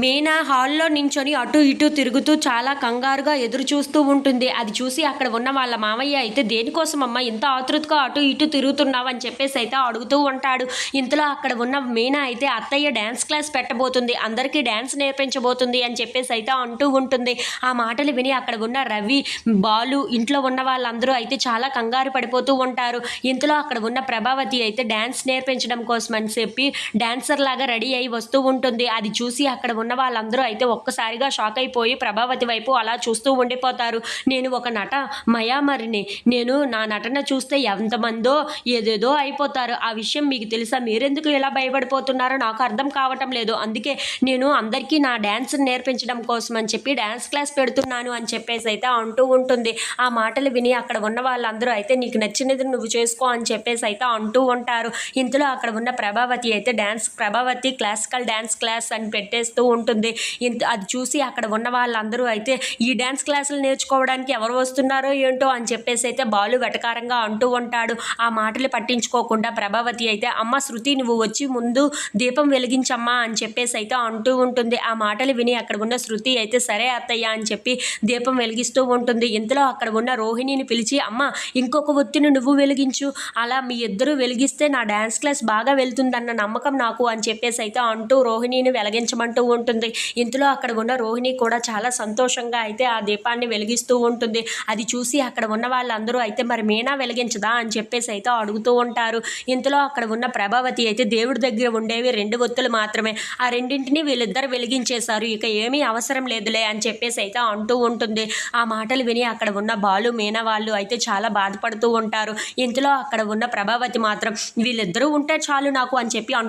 మీనా హాల్లో నించొని అటు ఇటు తిరుగుతూ చాలా కంగారుగా ఎదురు చూస్తూ ఉంటుంది. అది చూసి అక్కడ ఉన్న వాళ్ళ మామయ్య అయితే దేనికోసం అమ్మ ఇంత ఆతృతగా అటు ఇటు తిరుగుతున్నావు అని చెప్పేసి అయితే అడుగుతూ ఉంటాడు. ఇంతలో అక్కడ ఉన్న మీనా అయితే అత్తయ్య డ్యాన్స్ క్లాస్ పెట్టబోతుంది. అందరికీ డ్యాన్స్ నేర్పించబోతుంది అని చెప్పేసి అయితే అంటూ ఉంటుంది. ఆ మాటలు విని అక్కడ ఉన్న రవి బాలు ఇంట్లో ఉన్న వాళ్ళందరూ అయితే చాలా కంగారు పడిపోతూ ఉంటారు. ఇంతలో అక్కడ ఉన్న ప్రభావతి అయితే డ్యాన్స్ నేర్పించడం కోసం అని చెప్పి డాన్సర్ లాగా రెడీ అయి వస్తూ ఉంటుంది. అది చూసి అక్కడ ఉన్న వాళ్ళందరూ అయితే ఒక్కసారిగా షాక్ అయిపోయి ప్రభావతి వైపు అలా చూస్తూ ఉండిపోతారు. నేను ఒక నట మయామరిని నేను నా నటన చూస్తే ఎంతమందో ఏదేదో అయిపోతారు. ఆ విషయం మీకు తెలుసా? మీరెందుకు ఇలా భయపడిపోతున్నారో నాకు అర్థం కావటం లేదు. అందుకే నేను అందరికీ నా డ్యాన్స్ నేర్పించడం కోసం అని చెప్పి డ్యాన్స్ క్లాస్ పెడుతున్నాను అని చెప్పేసి అయితే అంటూ ఉంటుంది. ఆ మాటలు విని అక్కడ ఉన్న వాళ్ళందరూ అయితే నీకు నచ్చినది నువ్వు చేసుకో అని చెప్పేసి అయితే అంటూ ఉంటారు. ఇంతలో అక్కడ ఉన్న ప్రభావతి అయితే dance Prabhavati classical dance class అని పెట్టేస్తూ ఉంటుంది. ఇంత అది చూసి అక్కడ ఉన్న వాళ్ళందరూ అయితే ఈ డ్యాన్స్ క్లాసులు నేర్చుకోవడానికి ఎవరు వస్తున్నారో ఏంటో? అని చెప్పేసి అయితే బాలు వెటకారంగా అంటూ ఉంటాడు. ఆ మాటలు పట్టించుకోకుండా ప్రభావతి అయితే అమ్మ శృతి నువ్వు వచ్చి ముందు దీపం వెలిగించమ్మా అని చెప్పేసి అయితే అంటూ ఉంటుంది. ఆ మాటలు విని అక్కడ ఉన్న శృతి అయితే సరే అత్తయ్య అని చెప్పి దీపం వెలిగిస్తూ ఉంటుంది. ఇంతలో అక్కడ ఉన్న రోహిణిని పిలిచి అమ్మ ఇంకొక ఒత్తిని నువ్వు వెలిగించు. అలా మీ ఇద్దరు వెలిగిస్తే నా డ్యాన్స్ క్లాస్ బాగా వెళ్తుందన్న నమ్మకం నాకు అని చెప్పేసి అయితే అంటూ రోహిణిని వెలిగించమంటూ ఉంటుంది. ఇంతలో అక్కడ ఉన్న రోహిణి కూడా చాలా సంతోషంగా అయితే ఆ దీపాన్ని వెలిగిస్తూ ఉంటుంది. అది చూసి అక్కడ ఉన్న వాళ్ళందరూ అయితే మరి మీనా వెలిగించదా? అని చెప్పేసి అయితే అడుగుతూ ఉంటారు. ఇంతలో అక్కడ ఉన్న ప్రభావతి అయితే దేవుడి దగ్గర ఉండేవి రెండు ఒత్తులు మాత్రమే. ఆ రెండింటిని వీళ్ళిద్దరు వెలిగించేశారు. ఇక ఏమీ అవసరం లేదులే అని చెప్పేసి అయితే అంటూ ఉంటుంది. ఆ మాటలు విని అక్కడ ఉన్న బాలు మీనా వాళ్ళు అయితే చాలా బాధపడుతూ ఉంటారు. ఇంతలో అక్కడ ఉన్న ప్రభావతి మాత్రం వీళ్ళిద్దరూ ఉంటే చాలు నాకు అని చెప్పి అంటూ